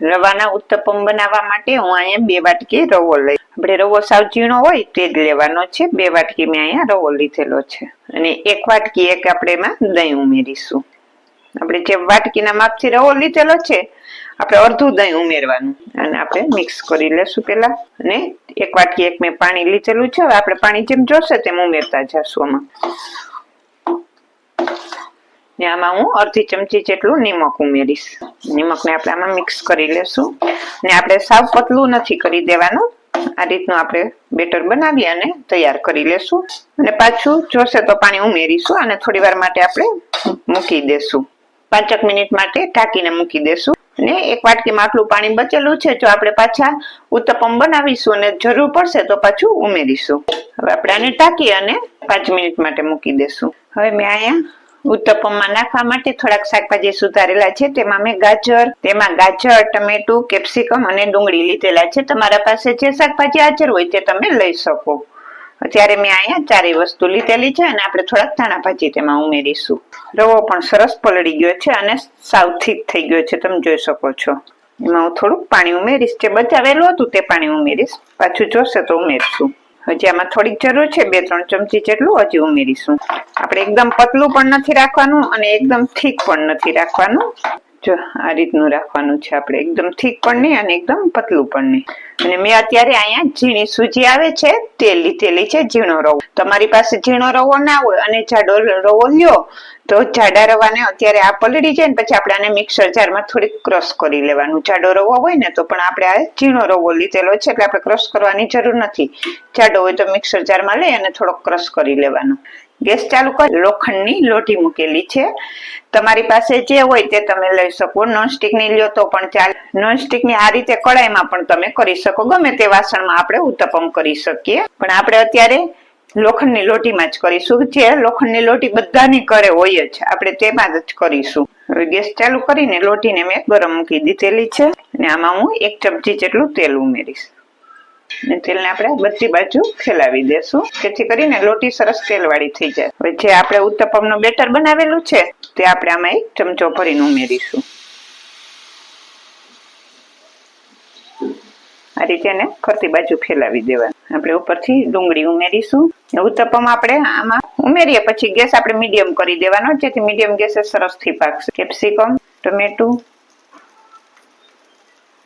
રવાના ઉત્તપમ બનાવવા માટે હું અહીંયા બે વાટકી રવો લઈ. આપણે રવો સાવ ઝીણો હોય તે જ લેવાનો છે. બે વાટકી મેં અહીંયા રવો લીધેલો છે. અને એક વાટકી એક આપણે એમાં દહીં ઉમેરીશું. આપણે જે વાટકીના માપથી રવો લીધેલો છે, આપણે અડધું દહીં ઉમેરવાનું. અને આપણે મિક્સ કરી લેશું પેલા અને એક વાટકી એક મેં પાણી લીધેલું છે. હવે આપણે પાણી જેમ જોશે તેમ ઉમેરતા જશું આમાં. ને આમાં હું અડધી ચમચી જેટલું નિમક ઉમેરીશ. નિમકને આપણે આમાં મિક્સ કરી લેશું. ને આપણે સાવ પતલું નથી કરી દેવાનું. આ રીતનું આપણે બેટર બનાવી અને તૈયાર કરી લેશું. અને પાછું જોશે તો પાણી ઉમેરીશું અને થોડી વાર માટે આપણે મૂકી દેશું. પાંચક મિનિટ માટે ઢાંકીને મૂકી દેશું. ને એક વાટકીમાં આટલું પાણી બચેલું છે, જો આપણે પાછા ઉત્તપમ બનાવીશું અને જરૂર પડશે તો પાછું ઉમેરીશું. હવે આપણે આને ઢાંકી અને પાંચ મિનિટ માટે મૂકી દેશું. હવે મેં અહીંયા ઉત્તપમમાં નાખવા માટે થોડાક શાકભાજી સુધારેલા છે. તેમાં મેં ગાજર, તેમાં ગાજર, ટમેટું, કેપ્સિકમ અને ડુંગળી લીધેલા છે. તમારા પાસે જે શાકભાજી હાજર હોય તે તમે લઈ શકો. અત્યારે મેં અહીંયા ચારેય વસ્તુ લીધેલી છે અને આપણે થોડાક ધાણા ભાજી તેમાં ઉમેરીશું. રવો પણ સરસ પલળી ગયો છે અને સાવ થીક થઈ ગયો છે. તમે જોઈ શકો છો. એમાં હું થોડુંક પાણી ઉમેરીશ. જે બચાવેલું હતું તે પાણી ઉમેરીશ. પાછું જોશે તો ઉમેરશું. હજી આમાં થોડીક જરૂર છે, બે, ત્રણ ચમચી જેટલું હજી ઉમેરીશું. આપણે એકદમ પતલું પણ નથી રાખવાનું અને એકદમ થીક પણ નથી રાખવાનું. જો, આ રીતનું રાખવાનું છે આપણે. એકદમ થીક પણ નહીં અને એકદમ પતલું પણ નહીં. અને મેં અત્યારે અહીંયા ઝીણી સૂજી આવે છે તે લીધેલી છે, ઝીણો રવો. તમારી પાસે ઝીણો રવો ના હોય અને જાડો રવો લ્યો તો જાડા રવાને અત્યારે આ પલળી જાય ને પછી આપણે આને મિક્સર જારમાં થોડીક ક્રશ કરી લેવાનું. જાડો રવો હોય ને તો પણ આપણે આ ઝીણો રવો લીધેલો છે એટલે આપણે ક્રશ કરવાની જરૂર નથી. જાડો હોય તો મિક્સર જારમાં લઈ અને થોડોક ક્રશ કરી લેવાનો. ગેસ ચાલુ કરી. લોખંડની લોટી મૂકેલી છે. તમારી પાસે જે હોય તે તમે લઈ શકો. નોનસ્ટિકની લ્યો તો પણ ચાલે. નોનસ્ટિકની આ રીતે કડાઈમાં પણ તમે કરી શકો. ગમે તે વાસણમાં આપણે ઉત્તપમ કરી શકીએ. પણ આપણે અત્યારે લોખંડની લોટીમાં જ કરીશું. જે લોખંડની લોટી બધાની ઘરે હોય જ, આપણે તેમાં જ કરીશું. હવે ગેસ ચાલુ કરીને લોટીને મેં ગરમ મૂકી દીધેલી છે. અને આમાં હું એક ચમચી જેટલું તેલ ઉમેરીશ. અને તેલને આપણે બધી બાજુ ફેલાવી દેશું. જેથી કરીને લોટી સરસ તેલવાળી થઈ જાય. હવે જે આપણે ઉત્તપમનું બેટર બનાવેલું છે, તે આપણે આમાં એક ચમચો ભરીને ઉમેરીશું. આ રીતે એને ફરતી બાજુ ફેલાવી દેવાનું. આપણે ઉપરથી ડુંગળી ઉમેરીશું. ઉત્તપમ આપણે આમાં ઉમેરીએ, પછી ગેસ આપણે મીડિયમ કરી દેવાનો, જેથી મીડિયમ ગેસે સરસથી પાકશે. કેપ્સિકમ, ટમેટું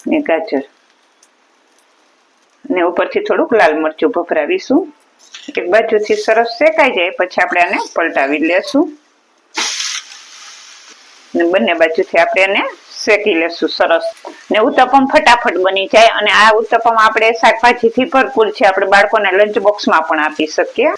ને ગાજર. ને ઉપરથી થોડુંક લાલ મરચું ભભરાવીશું. એક બાજુથી સરસ શેકાઈ જાય, પછી આપણે આને પલટાવી લેશું. ને બંને બાજુથી આપણે એને શેકી લેશું, સરસ. ને ઉત્તપમ ફટાફટ બની જાય અને આ ઉત્તપમ આપણે શાકભાજીથી ભરપૂર છે, આપણે બાળકોને લંચ બોક્સમાં પણ આપી શકીએ.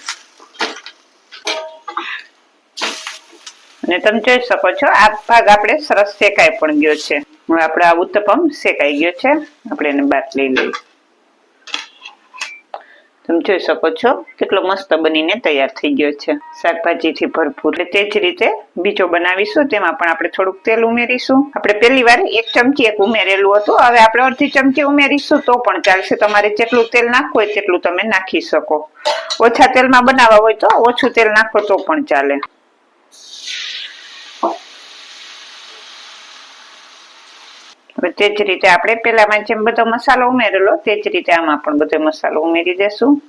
અને તમે જોઈ શકો છો, આ ભાગ આપણે સરસ શેકાઈ પણ ગયો છે. હવે આપણે આ ઉત્તપમ શેકાઈ ગયો છે. આપણે એને બાદ લઈ લઈએ. તમે જોઈ શકો છો, કેટલો મસ્ત બનીને તૈયાર થઈ ગયો છે. શાકભાજીથી ભરપૂર તે જ રીતે બીજો બનાવીશું, તેમાં પણ આપણે થોડુંક તેલ ઉમેરીશું. આપણે પહેલી વાર એક ચમચી એક ઉમેરેલું હતું, હવે આપણે અડધી ચમચી ઉમેરીશું, તો પણ ચાલશે. તમારે જેટલું તેલ નાખવું હોય તેટલું તમે નાખી શકો. ઓછા તેલમાં બનાવવા હોય તો ઓછું તેલ નાખો તો પણ ચાલે. તે જ રીતે આપણે પેલામાં જેમ બધો મસાલો ઉમેરેલો, તે જ રીતે આમાં પણ બધો મસાલો ઉમેરી દેશું.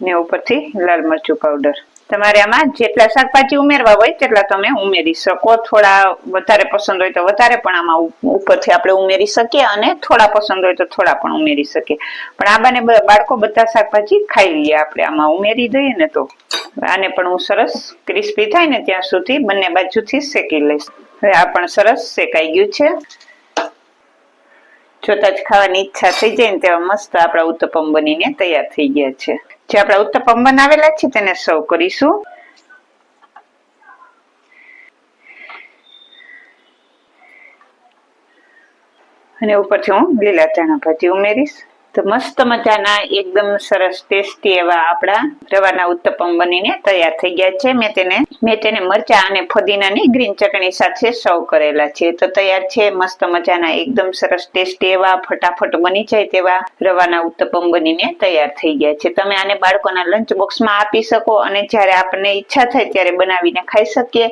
ને ઉપરથી લાલ મરચું પાવડર તમારે આમાં જેટલા શાકભાજી ઉમેરવા હોય તેટલા તમે ઉમેરી શકો. થોડા વધારે પસંદ હોય તો વધારે પણ આમાં ઉપરથી આપણે ઉમેરી શકીએ અને થોડા પસંદ હોય તો થોડા પણ ઉમેરી શકીએ. પણ આ બને બાળકો બધા શાકભાજી ખાઈ લઈએ આપણે. આમાં ઉમેરી દઈએ ને તો. આને પણ હું સરસ ક્રિસ્પી થાય ને ત્યાં સુધી બંને બાજુથી શેકી લઈશ. હવે આ પણ સરસ શેકાઈ ગયું છે. જોતા જ ખાવાની ઈચ્છા થઈ જાય ને તેવા મસ્ત આપણા ઉત્તપમ બનીને તૈયાર થઈ ગયા છે. જે આપણા ઉત્તપમ બનાવેલા છે તેને સર્વ કરીશું. અને ઉપરથી હું લીલા ચણા ભાજી ઉમેરીશ. તો મસ્ત મજાના, એકદમ સરસ ટેસ્ટી એવા આપણા રવાના ઉત્તપમ બનીને તૈયાર થઈ ગયા છે. મેં તેને મેં તેને મરચા અને ફદીનાની ગ્રીન ચટણી સાથે સર્વ કરેલા છે. તો તૈયાર છે, મસ્ત મજાના, એકદમ સરસ ટેસ્ટી એવા, ફટાફટ બની જાય તેવા રવાના ઉત્તપમ બનીને તૈયાર થઈ ગયા છે. તમે આને બાળકોના લંચ બોક્સમાં આપી શકો અને જ્યારે આપણને ઈચ્છા થાય ત્યારે બનાવીને ખાઈ શકીએ.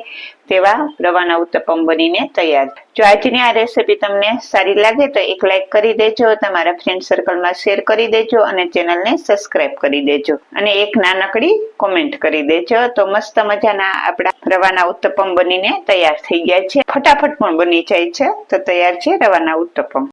તેવા રવાના ઉત્તપમ બનીને તૈયાર. જો આજની આ રેસીપી તમને સારી લાગે તો એક લાઇક કરી દેજો, તમારા ફ્રેન્ડ સર્કલમાં શેર કરી દેજો અને ચેનલને સબસ્ક્રાઇબ કરી દેજો. અને એક નાનકડી કોમેન્ટ કરી દેજો. તો મસ્ત મજાના આપણા રવાના ઉત્તપમ બનીને તૈયાર થઈ ગયા છે. ફટાફટ પણ બની જાય છે. તો તૈયાર છે રવાના ઉત્તપમ.